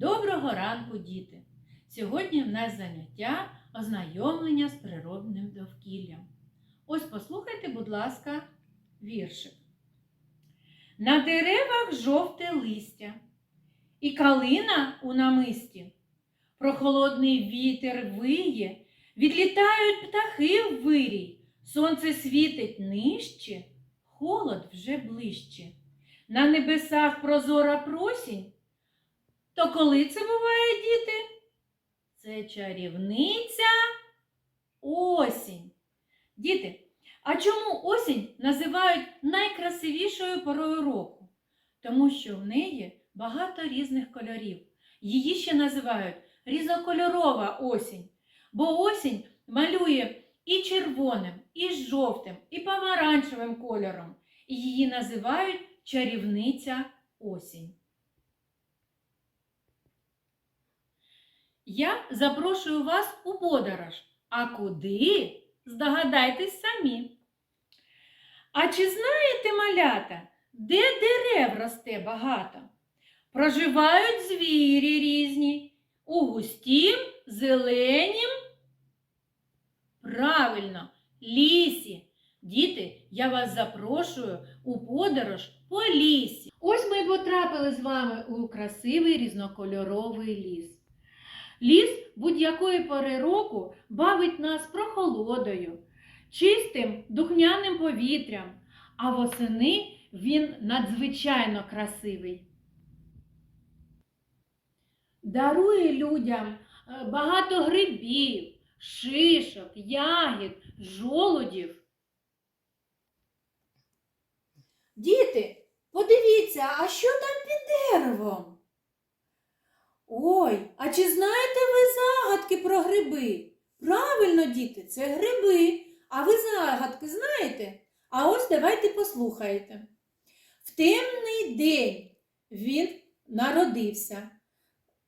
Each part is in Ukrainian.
Доброго ранку, діти! Сьогодні в нас заняття ознайомлення з природним довкіллям. Ось послухайте, будь ласка, віршик. На деревах жовте листя, і калина у намисті. Прохолодний вітер виє, відлітають птахи в вирій, сонце світить нижче, холод вже ближче. На небесах прозора просінь. То коли це буває, діти? Це чарівниця осінь. Діти, а чому осінь називають найкрасивішою порою року? Тому що в неї багато різних кольорів. Її ще називають різнокольорова осінь, бо осінь малює і червоним, і жовтим, і помаранчевим кольором. Її називають чарівниця осінь. Я запрошую вас у подорож. А куди? Здогадайтесь самі. А чи знаєте, малята, де дерев росте багато? Проживають звірі різні, у густім, зеленім. Правильно, лісі. Діти, я вас запрошую у подорож по лісі. Ось ми потрапили з вами у красивий різнокольоровий ліс. Ліс будь-якої пори року бавить нас прохолодою, чистим духмяним повітрям, а восени він надзвичайно красивий. Дарує людям е, багато грибів, шишок, ягід, жолудів. Діти, подивіться, а що там під деревом? Ой, а чи знаєте ви загадки про гриби? Правильно, діти, це гриби. А ви загадки знаєте? А ось давайте послухайте. В темний день він народився,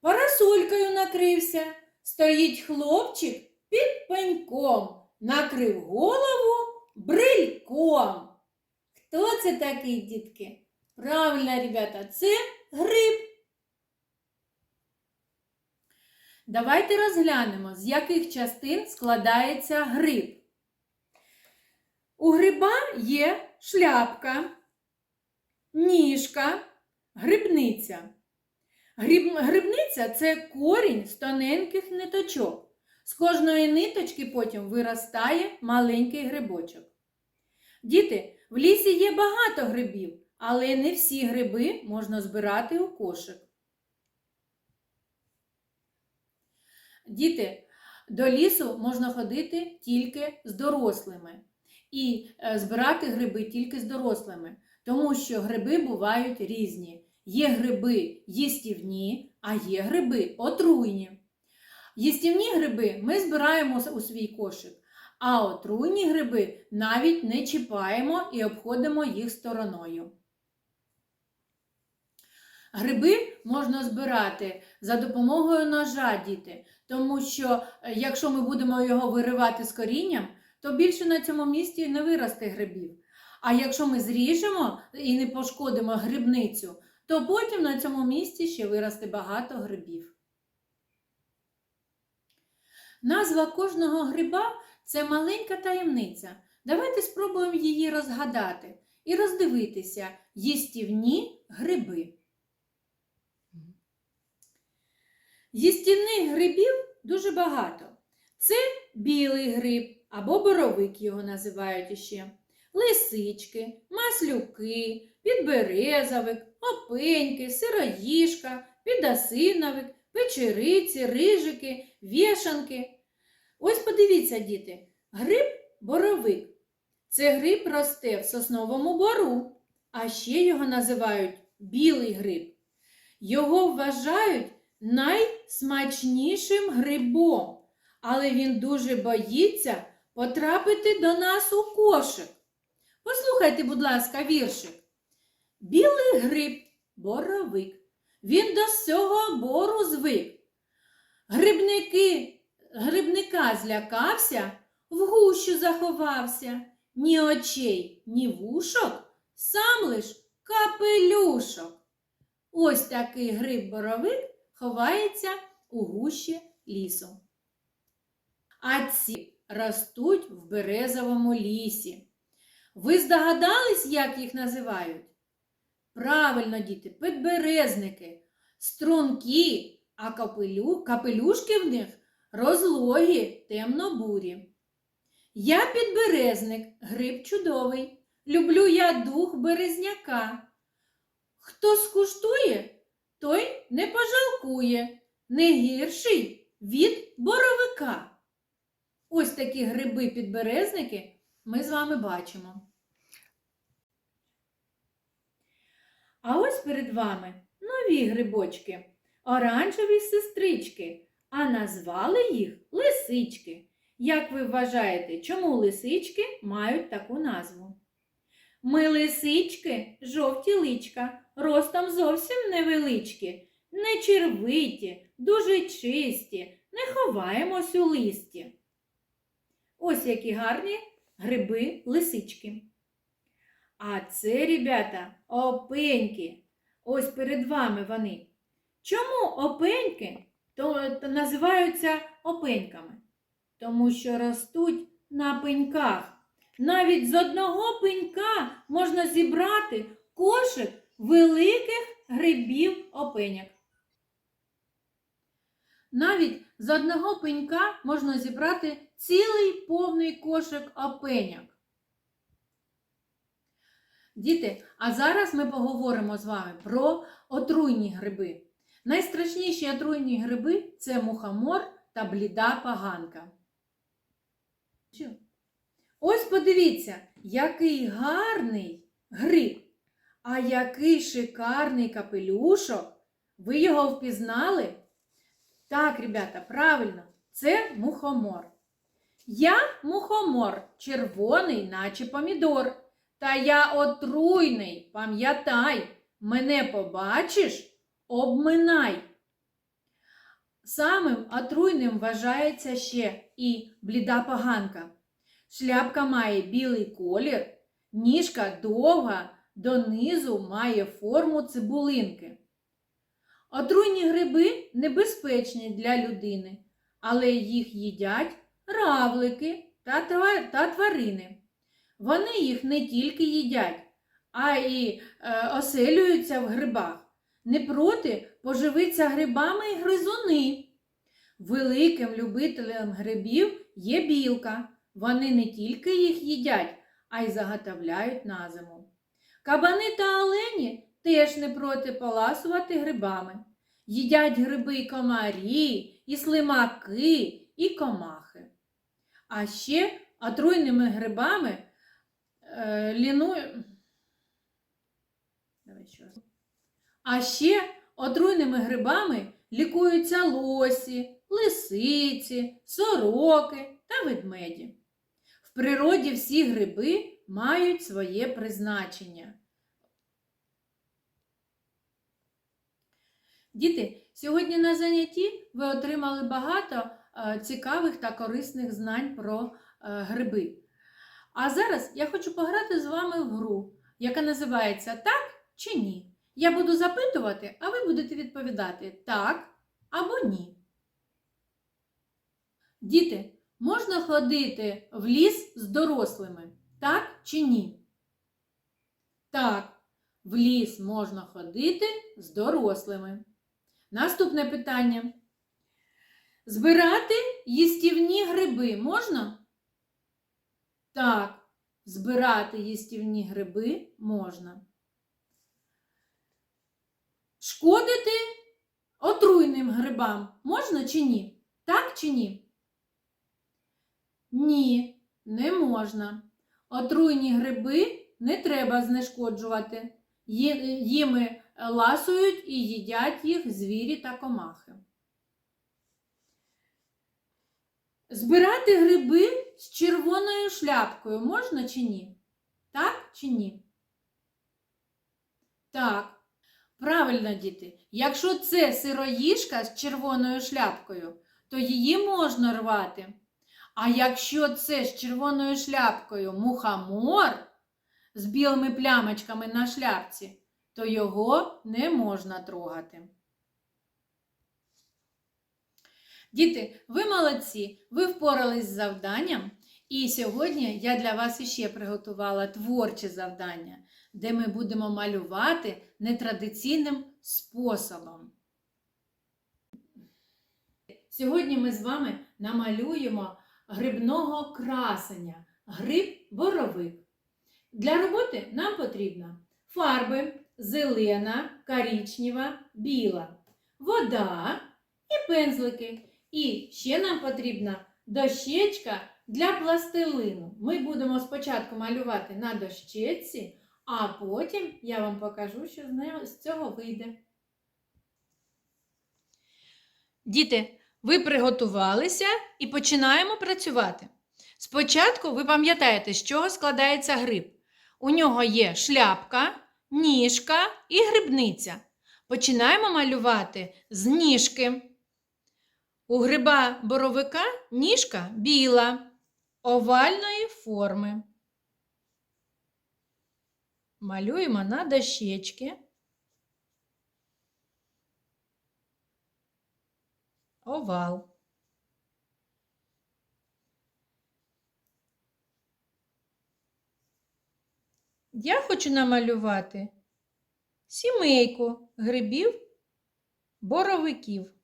парасолькою накрився, стоїть хлопчик під пеньком, накрив голову брильком. Хто це такий, дітки? Правильно, ребята, це гриб. Давайте розглянемо, з яких частин складається гриб. У гриба є шляпка, ніжка, грибниця. Гриб, грибниця це корінь з тоненьких ниточок. З кожної ниточки потім виростає маленький грибочок. Діти, в лісі є багато грибів, але не всі гриби можна збирати у кошик. Діти, до лісу можна ходити тільки з дорослими і е, збирати гриби тільки з дорослими, тому що гриби бувають різні. Є гриби їстівні, а є гриби отруйні. Їстівні гриби ми збираємо у свій кошик, а отруйні гриби навіть не чіпаємо і обходимо їх стороною. Гриби можна збирати за допомогою ножа, діти, тому що е, якщо ми будемо його виривати з корінням, то більше на цьому місці не виросте грибів. А якщо ми зріжемо і не пошкодимо грибницю, то потім на цьому місці ще виросте багато грибів. Назва кожного гриба це маленька таємниця. Давайте спробуємо її розгадати і роздивитися їстівні гриби. Їстівних грибів дуже багато. Це білий гриб або боровик його називають іще, лисички, маслюки, підберезовик, опеньки, сироїжка, підосиновик, печериці, рижики, вішанки. Ось подивіться, діти, гриб боровик. Це гриб росте в сосновому бору, а ще його називають білий гриб. Його вважають найсмачнішим грибом, але він дуже боїться потрапити до нас у кошик. Послухайте, будь ласка, віршик. Білий гриб боровик. Він до всього бору звик. Грибники, грибника злякався, в гущу заховався. Ні очей, ні вушок, сам лиш капелюшок. Ось такий гриб боровик ховається у гущі лісу. А ці ростуть в березовому лісі. Ви здогадались, як їх називають? Правильно, діти, підберезники, струнки, а капелю, капелюшки в них розлогі, темно-бурі. Я підберезник, гриб чудовий. Люблю я дух березняка. Хто скуштує, той не пожалкує, не гірший від боровика. Ось такі гриби-підберезники ми з вами бачимо. А ось перед вами нові грибочки, оранжеві сестрички, а назвали їх лисички. Як ви вважаєте, чому лисички мають таку назву? Ми лисички, жовті личка, ростом зовсім невеличкі, не червиті, дуже чисті, не ховаємось у листі. Ось які гарні гриби лисички. А це, ребята, опеньки. Ось перед вами вони. Чому опеньки то, то називаються опеньками? Тому що ростуть на пеньках. Навіть з одного пенька можна зібрати кошик великих грибів опеняк. Навіть з одного пенька можна зібрати цілий повний кошик опеняк. Діти, а зараз ми поговоримо з вами про отруйні гриби. Найстрашніші отруйні гриби це мухомор та бліда поганка. Ось подивіться, який гарний гриб, а який шикарний капелюшок. Ви його впізнали? Так, ребята, правильно, це мухомор. Я мухомор, червоний, наче помідор. Та я отруйний, пам'ятай, мене побачиш, обминай. Самим отруйним вважається ще і бліда поганка. Шляпка має білий колір, ніжка довга, донизу має форму цибулинки. Отруйні гриби небезпечні для людини, але їх їдять равлики та, тварини. Вони їх не тільки їдять, а й е, оселюються в грибах. Не проти поживиться грибами і гризуни. Великим любителем грибів є білка. Вони не тільки їх їдять, а й заготовляють на зиму. Кабани та олені теж не проти поласувати грибами. Їдять гриби і комарі, і слимаки, і комахи. А ще отруйними грибами е, раз. А ще отруйними грибами лікуються лосі, лисиці, сороки та ведмеді. В природі всі гриби мають своє призначення. Діти, сьогодні на занятті ви отримали багато е, цікавих та корисних знань про е, гриби. А зараз я хочу пограти з вами в гру, яка називається Так чи ні. Я буду запитувати, а ви будете відповідати так або ні. Діти, можна ходити в ліс з дорослими, так чи ні? Так, в ліс можна ходити з дорослими. Наступне питання. Збирати їстівні гриби можна? Так, збирати їстівні гриби можна. Шкодити отруйним грибам можна чи ні? Так чи ні? Ні, не можна. Отруйні гриби не треба знешкоджувати. Їми ласують і їдять їх звірі та комахи. Збирати гриби з червоною шляпкою можна чи ні? Так чи ні? Так. Правильно, діти. Якщо це сироїжка з червоною шляпкою, то її можна рвати. А якщо це з червоною шляпкою мухомор з білими плямочками на шляпці, то його не можна трогати. Діти, ви молодці, ви впорались з завданням. І сьогодні я для вас іще приготувала творче завдання, де ми будемо малювати нетрадиційним способом. Сьогодні ми з вами намалюємо грибного красення, гриб боровик. Для роботи нам потрібно фарби зелена, коричнева, біла, вода і пензлики. І ще нам потрібна дощечка для пластилину. Ми будемо спочатку малювати на дощечці, а потім я вам покажу, що з цього вийде. Діти, ви приготувалися і починаємо працювати. Спочатку ви пам'ятаєте, з чого складається гриб. У нього є шляпка, ніжка і грибниця. Починаємо малювати з ніжки. У гриба боровика ніжка біла, овальної форми. Малюємо на дощечки. Овал. Я хочу намалювати сімейку грибів боровиків.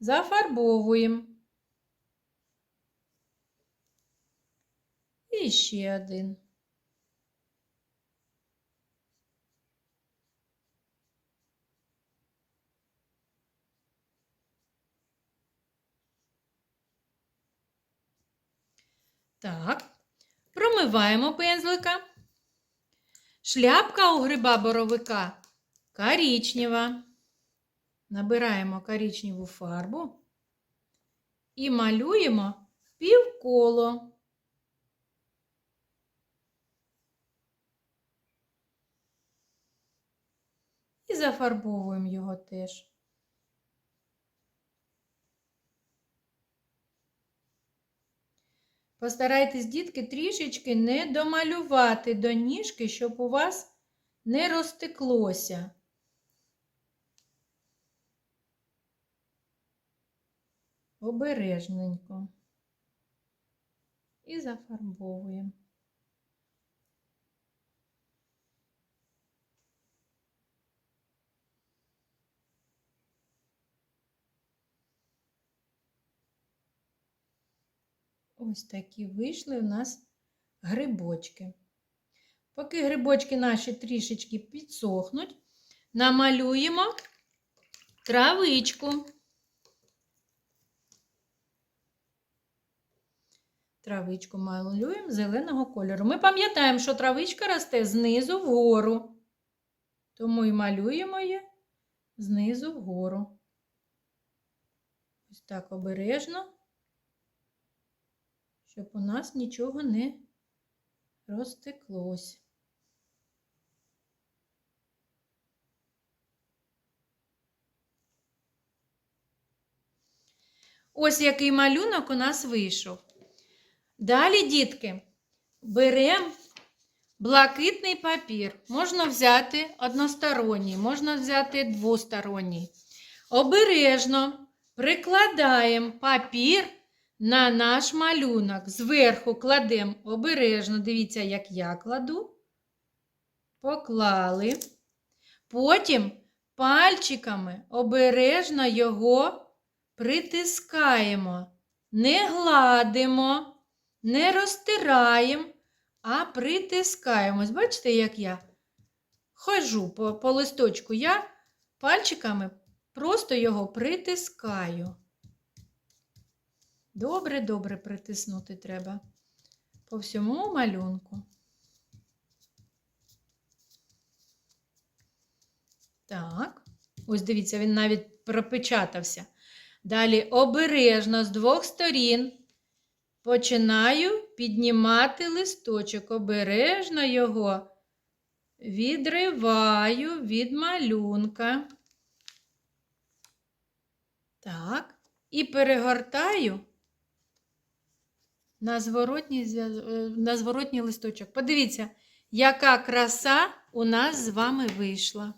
Зафарбовуємо. І ще один. Так, промиваємо пензлика. Шляпка у гриба боровика коричнева. Набираємо коричневу фарбу і малюємо півколо. І зафарбовуємо його теж. Постарайтесь, дітки, трішечки не домалювати до ніжки, щоб у вас не розтеклося. Обережненько. І зафарбовуємо. Ось такі вийшли у нас грибочки. Поки грибочки наші трішечки підсохнуть, намалюємо травичку. Травичку малюємо зеленого кольору. Ми пам'ятаємо, що травичка росте знизу вгору. Тому і малюємо її знизу вгору. Ось так обережно щоб у нас нічого не розтеклось. Ось який малюнок у нас вийшов. Далі, дітки, беремо блакитний папір. Можна взяти односторонній, можна взяти двосторонній. Обережно прикладаємо папір на наш малюнок. Зверху кладемо обережно, дивіться, як я кладу. Поклали. Потім пальчиками обережно його притискаємо. Не гладимо, не розтираємо, а притискаємось. Бачите, як я хожу по, по листочку, я пальчиками просто його притискаю. Добре-добре притиснути треба по всьому малюнку. Так, ось дивіться, він навіть пропечатався. Далі обережно з двох сторін починаю піднімати листочок. Обережно його відриваю від малюнка. Так, і перегортаю на зворотній, е, на зворотній листочок. Подивіться, яка краса у нас з вами вийшла.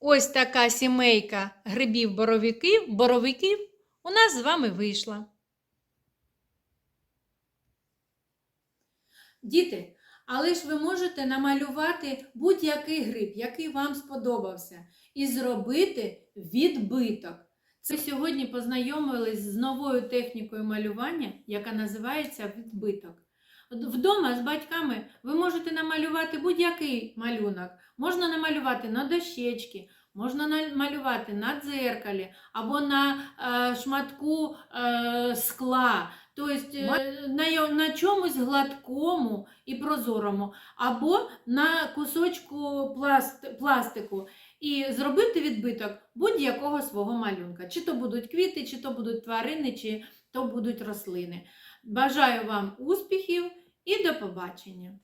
Ось така сімейка грибів боровиків, боровиків у нас з вами вийшла. Діти, але ж ви можете намалювати будь-який гриб, який вам сподобався, і зробити відбиток. Це сьогодні познайомились з новою технікою малювання, яка називається відбиток. Вдома з батьками ви можете намалювати будь-який малюнок. Можна намалювати на дощечці, можна намалювати на дзеркалі або на е, шматку е, скла, тобто е, на, на чомусь гладкому і прозорому, або на кусочку пласт, пластику. І зробити відбиток будь-якого свого малюнка. Чи то будуть квіти, чи то будуть тварини, чи то будуть рослини. Бажаю вам успіхів і до побачення!